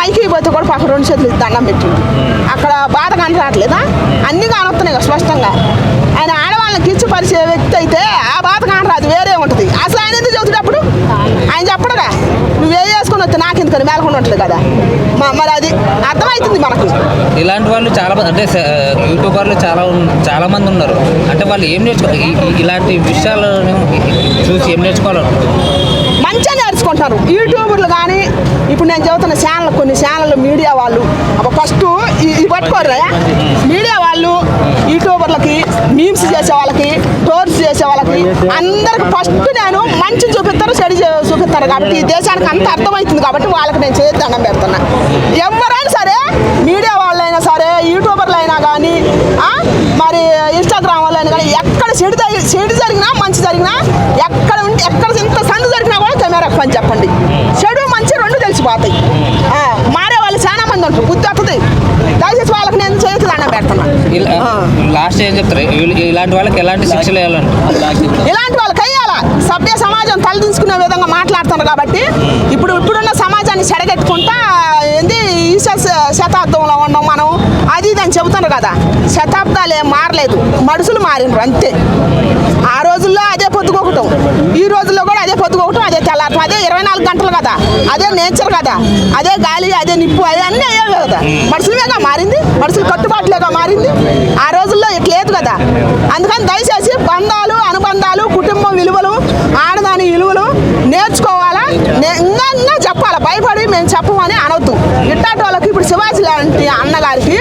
మైకి పోతే కూడా పక్క రెండు చేతులు దండం పెట్టిండు అక్కడ బాధ కనరాట్లేదా అన్ని కానొస్తున్నాయి కదా స్పష్టంగా. ఆయన ఆడవాళ్ళని కిచ్చిపరిచే వ్యక్తి అయితే ఆ బాధ కానరాదు వేరే ఉంటుంది. అసలు ఆయన ఎందుకు చెబుతాడు అప్పుడు ఆయన చెప్పడుగా నువ్వు ఏ చేసుకుని వస్తే నాకు ఎందుకని మేలకుండా ఉంటుంది కదా. మ- మరి అది అర్థమవుతుంది మనకు. ఇలాంటి వాళ్ళు చాలా మంది అంటే యూట్యూబర్లు చాలా చాలా మంది ఉన్నారు. అంటే వాళ్ళు ఏం నేర్చుకో ఈ- ఈ- ఇలాంటి విషయాలను చూసి ఏం నేర్చుకోవాలనుకుంటున్నారు? మంచిగా నేర్చుకుంటారు. యూట్యూబర్లు కానీ ఇప్పుడు నేను చదువుతున్న ఛానల్ కొన్ని ఛానళ్ళు మీడియా వాళ్ళు. అప్పుడు ఫస్ట్ ఇది పట్టుకోరు మీడియా వాళ్ళు యూట్యూబర్లకి మీమ్స్ చేసే వాళ్ళకి టోర్స్ చేసే వాళ్ళకి అందరికి ఫస్ట్ నేను మంచి చూపిస్తారు చెడు చే- చూపిస్తారు. కాబట్టి ఈ దేశానికి అంత అర్థమవుతుంది కాబట్టి వాళ్ళకి నేను చేతి దండం పెడుతున్నా. ఎవరైనా సరే మీడియా వాళ్ళైనా సరే యూట్యూబర్లు అయినా కానీ మరి ఇన్స్టాగ్రామ్ వాళ్ళైనా కానీ ఎక్కడ చెడు చెడు జరిగినా మంచి జరిగినా ఎక్కడ ఉంటే ఎక్కడ ఇంత సందు జరిగినా కెమెరా పని చెప్పండి. చెడు మంచి రెండు తెలిసిపోతాయి. మారే వాళ్ళు చాలా మంది ఉంటారు. బుద్ధి వస్తుంది దయచేసి వాళ్ళకి నేను చేతి దండం పెడుతున్నా ఇలా లాస్ట్ ఏం చెప్తారు? ఇల్- ఇలాంటి వాళ్ళకి ఎలాంటి శిక్షలు వేయాలంటే ఇలాంటి వాళ్ళకి సభ్య సమాజం తలదించుకునే విధంగా మాట్లాడుతున్నారు కాబట్టి ఇప్పుడు ఇప్పుడున్న సమాజాన్ని చెడగెట్టుకుంటా ఏంది ఈ శ- శతాబ్దంలో ఉన్నాం మనం. అది ఇది అని చెబుతున్నారు కదా. శతాబ్దాలు ఏం మారలేదు. మనుషులు మారినరు అంతే. ఆ రోజుల్లో అదే పొద్దుకోకటం. ఈ రోజుల్లో కూడా అదే పొద్దుకోకటం అదే తెల్లారటం అదే ఇరవై నాలుగు గంటలు కదా? అదే నేచర్ కదా? అదే గాలి అదే నిప్పు అదే అన్నీ అయ్యేవి కదా? మనుషులమేగా మారింది? మనుషులు కట్టుబాట్లేగా మారింది? ఆ రోజుల్లో ఇట్లా లేదు కదా? అందుకని దయచేసి బంధాలు అనుబంధాలు కుటుంబం విలువలు ఆడదాని విలువలు నేర్చుకోవాలా? ఇంకా ఇంకా చెప్పాలా? భయపడి మేము చెప్పమని అనొద్దు. ఇట్టాటి వాళ్ళకి ఇప్పుడు శివాజీ లాంటి అన్నగారికి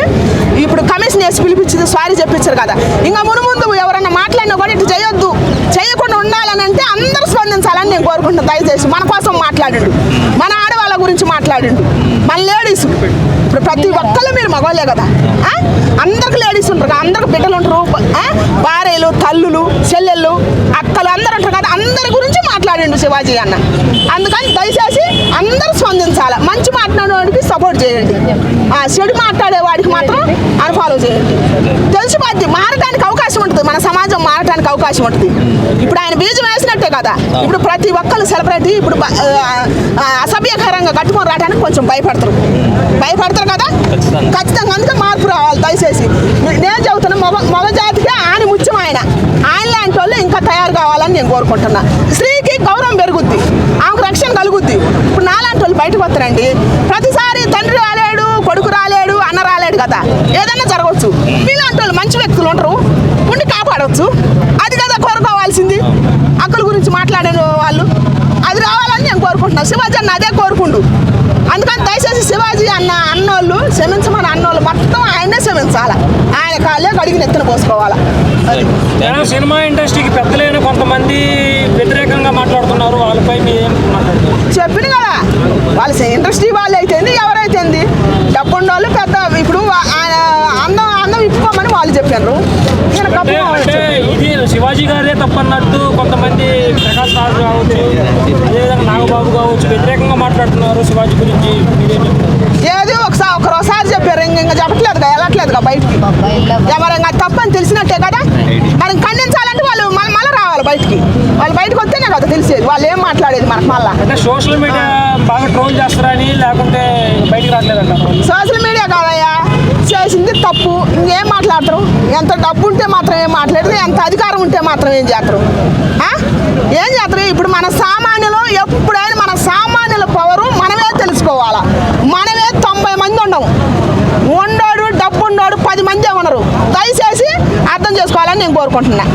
ఇప్పుడు కమిషన్ వేసి పిలిపించింది సారీ చెప్పించారు కదా? ఇంకా మును ముందు ఎవరన్నా మాట్లాడినా కూడా ఇటు చేయొద్దు చేయకుండా ఉండాలని అంటే అందరూ స్పందించాలని దయచేసి మన కోసం మాట్లాడండి. మన ఆడవాళ్ళ గురించి మాట్లాడండి. మన లేడీస్ ఇప్పుడు ప్రతి ఒక్కళ్ళు మీరు మగవాళ్ళే కదా. అందరికి లేడీస్ ఉంటారు కదా, అందరికి బిడ్డలు ఉంటారు. భార్యలు తల్లులు చెల్లెళ్ళు అక్కలు అందరు ఉంటారు కదా. అందరి గురించి మాట్లాడిండు శివాజీ అన్న. అందుకని దయచేసి అందరూ స్పందించాలి. మంచి మాట్లాడేవాడికి సపోర్ట్ చేయండి. ఆ చెడు మాట్లాడే వాడికి మాత్రం అన్ఫాలో చేయండి. తెలిసిపోద్ది. మారడానికి అవకాశం ఉంటుంది. మన సమాజం మారడానికి అవకాశం ఉంటుంది. ఇప్పుడు ఆయన బీజం వేసిన కదా? ఇప్పుడు ప్రతి ఒక్కరు సెలబ్రిటీ ఇప్పుడు అసభ్యకరంగా కట్టుకొని రావడానికి కొంచెం భయపడతారు. భయపడతారు కదా? ఖచ్చితంగా. అందుకే మార్పు రావాలి దయచేసి. నేను చెబుతున్నా మగ మగ జాతికి ఆని ముత్యం ఆయన. ఆయన లాంటి వాళ్ళు ఇంకా తయారు కావాలని నేను కోరుకుంటున్నా. స్త్రీకి గౌరవం పెరుగుద్ది ఆమెకు రక్షణ కలుగుద్ది. ఇప్పుడు నాలాంటి వాళ్ళు బయటకు వస్తారండి. ప్రతిసారి తండ్రి రాలేడు కొడుకు రాలేడు అన్న రాలేడు కదా? ఏదైనా జరగవచ్చు. మీలాంటి వాళ్ళు మంచి వ్యక్తులు ఉంటారు ఉండి కాపాడవచ్చు అది కదా కోరుకోవాల్సింది. గురించి మాట్లాడే వాళ్ళు. అది రావాలని నేను కోరుకుంటున్నాను శివాజీ అన్న అదే కోరుకుండు. అందుకని దయచేసి శివాజీ అన్న అన్నోళ్ళు క్షమించమని అన్నోళ్ళు మొత్తం ఆయనే క్షమించాలి? ఆయన కాళ్ళే కడిగి నెత్తిన పోసుకోవాలి? సినిమా ఇండస్ట్రీకి పెద్దలైన కొంతమంది వ్యతిరేకంగా మాట్లాడుతున్నారు. వాళ్ళపై చెప్పిన కదా వాళ్ళ ఇండస్ట్రీ వాళ్ళు అయితేంది ఎవరైతేంది? డబ్బున్న వాళ్ళు పెద్ద ఇప్పుడు ఆయన అందం అందం ఇప్పుకోమని వాళ్ళు చెప్పారు ఈయన అంటే డబ్బు అంటే ఇది శివాజీ గారే తప్పన్నట్టు కొంతమంది ప్రకాష్ రాజ్ కావచ్చు అదేవిధంగా నాగబాబు కావచ్చు వ్యతిరేకంగా మాట్లాడుతున్నారు శివాజీ గురించి. ఏది ఒకసారి ఒకరోసారి చెప్పారు. ఇంక బయటికి. ఎవరు ఇంకా తప్పని తెలిసినట్టే కదా? ఖండించాలంటే వాళ్ళు మళ్ళీ మళ్ళీ రావాలి బయటికి. వాళ్ళు బయటకు వస్తేనే కదా తెలిసేది. వాళ్ళు ఏం మాట్లాడేది మనకు మళ్ళా? అంటే సోషల్ మీడియా బాగా ట్రోల్ చేస్తారని లేకుంటే బయటికి రావట్లేదంట సోషల్ మీడియా కాదయ్యా. చేసింది తప్పు. ఇంకేం మాట్లాడతారు? ఎంత డబ్బు ఉంటే మాత్రం ఎంత అధికారం ఉంటే మాత్రం ఏం చేస్తారు? ఏం చేస్తారు? ఇప్పుడు మన సామాన్యులు ఎప్పుడైనా మన సామాన్యుల పవరు మనమే తెలుసుకోవాలా? మనమే తొంభై మంది ఉండము ఉండోడు డబ్బు ఉండోడు పది మంది ఉన్నారు దయచేసి అర్థం చేసుకోవాలని నేను కోరుకుంటున్నా.